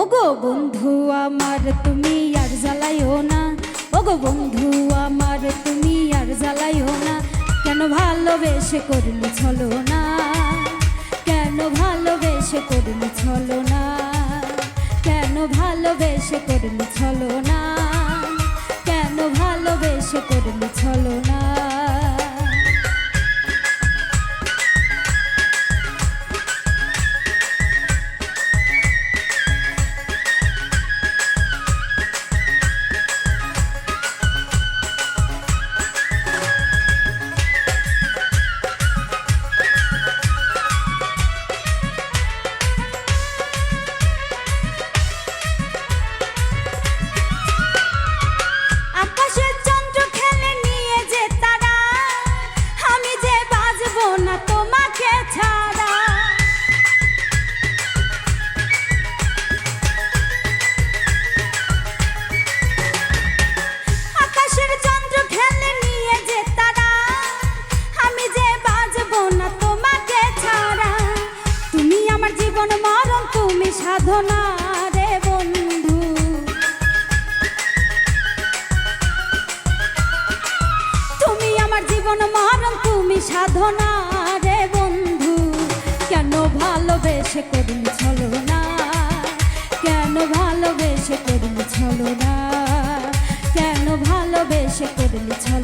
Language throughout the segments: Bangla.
ওগো বন্ধু আমার, তুমি আর জ্বালাইও না। ওগো বন্ধু আমার, তুমি আর জ্বালাইও না। কেন ভালোবেসে করলি ছলো না? কেন ভালোবেসে করলি ছলো না? কেন ভালোবেসে করলি ছলো না? কেন ভালোবেসে করলি জীবন মরণ তুমি সাধনা রে বন্ধু। তুমি আমার জীবন মরণ তুমি সাধনা রে বন্ধু। কেন ভালোবেসে করলি ছলো না? কেন ভালোবেসে করলি ছলো না? কেন ভালোবেসে করলি ছলো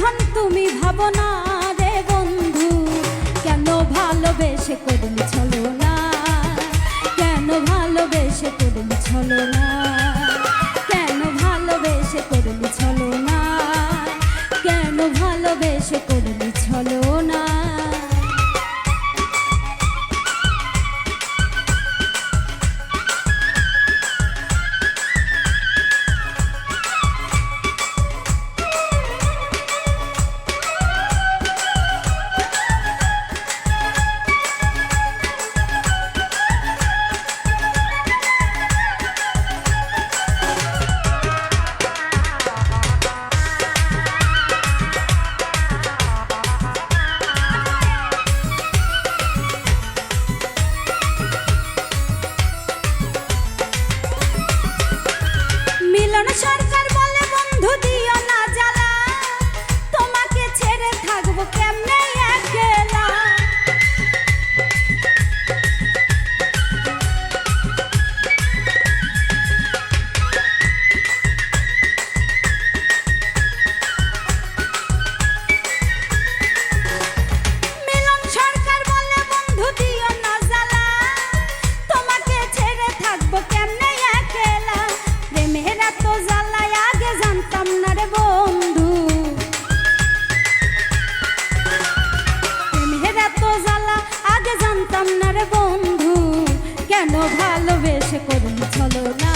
রাজার ধন তুমি ভাবো না রে বন্ধু। কেন ভালোবেসে করলি চলো না? কেন ভালোবেসে করলি চলো না? কেন ভালোবেসে করলি চলো না? কেন ভালোবেসে করলি আমার বন্ধু, কেন ভালোবেসে করুন চলো না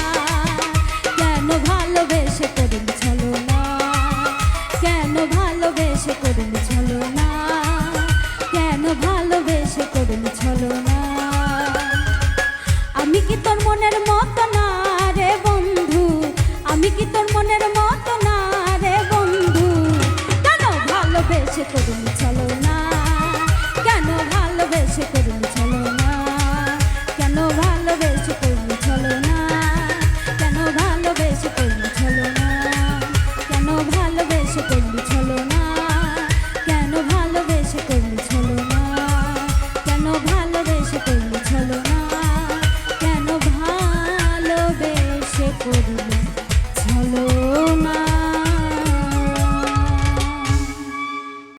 কেন ভালোবেসে করুন চলো না কেন ভালোবেসে করুন চলো না কেন ভালোবেসে করুন চলো না আমি কি মনের মতো না রে বন্ধু? আমি কি তোর মনের মতো না রে বন্ধু? কেন ভালোবেসে করুন ভালোবেসে